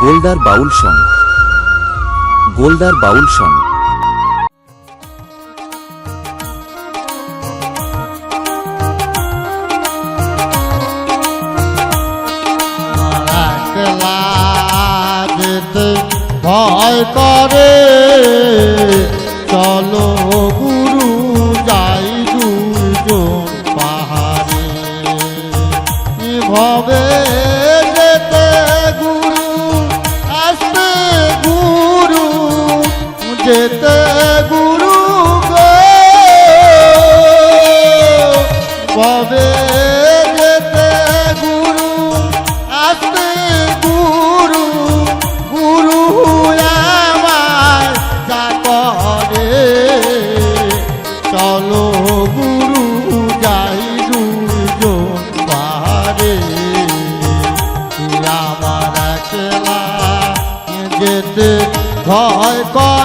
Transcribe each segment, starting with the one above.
গোলদার বাউল song Goldar বাউল song ভয় করে। চলো গুরু যাই দুজন পাহাড়ে। ভবে ভয় করে।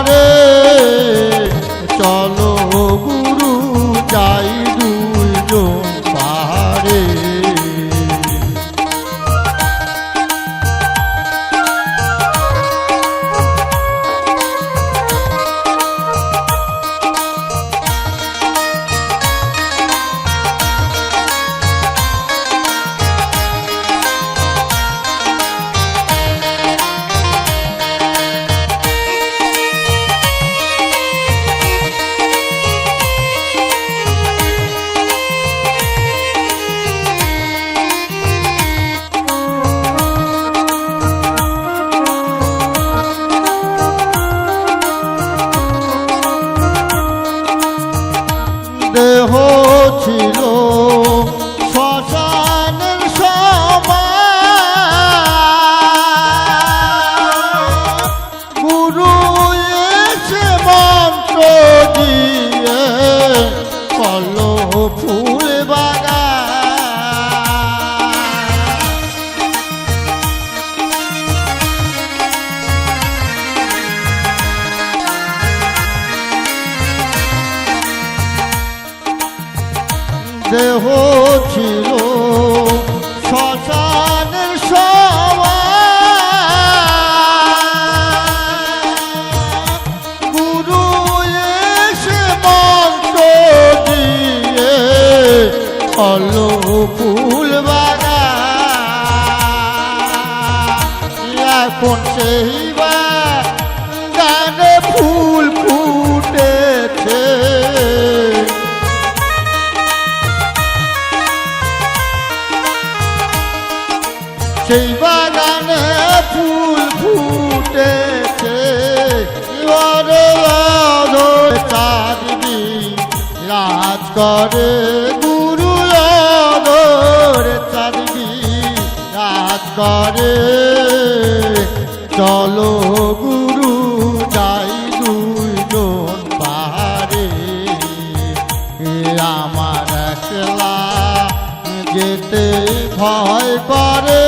দেহ ছিল শ্মশানের গুরু এসে মন্ত্র দিয়ে অল ফুল বাগান এখন সেই করে গুরু চাঁদনি রাজ করে। চলো গুরু, যাই দুইজন পাহাড়ে। আমার একলা যেতে ভয় করে।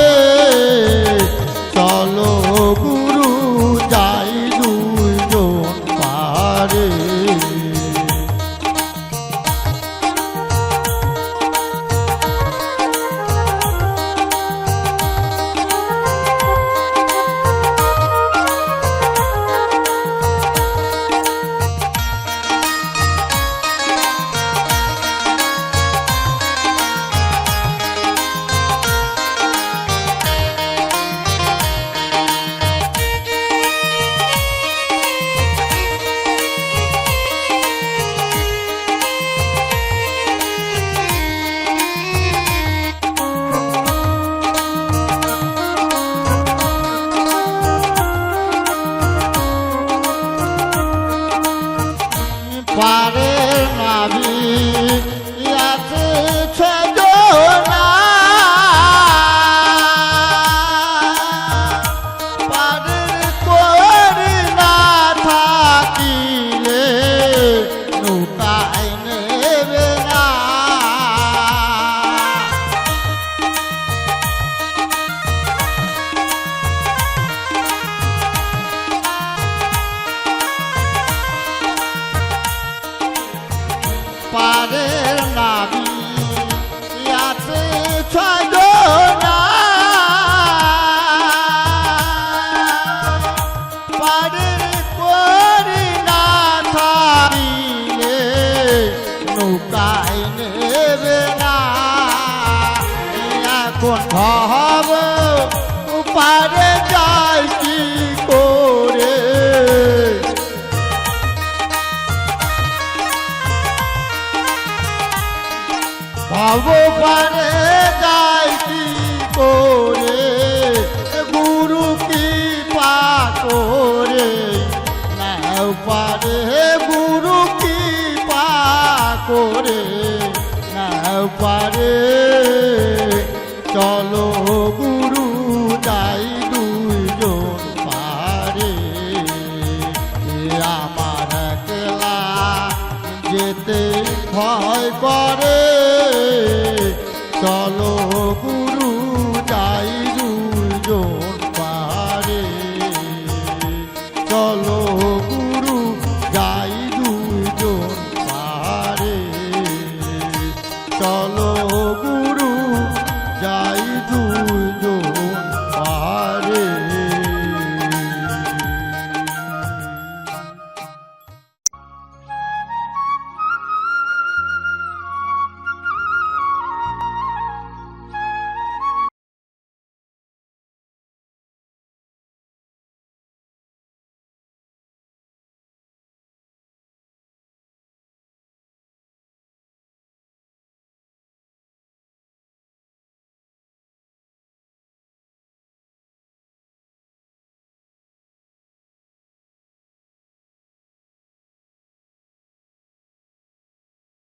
কোন হব উপারে যাই কি করে? ভাব পারে যাই কি করে? গুরু কি পা করে। না পারে গুরু কি পা করে। না পারে চলো গুরু, যাই জোর পারে। আমার কেলা যেতে ভয় করে। চলো গুরু, যাই জোর পারে। চলো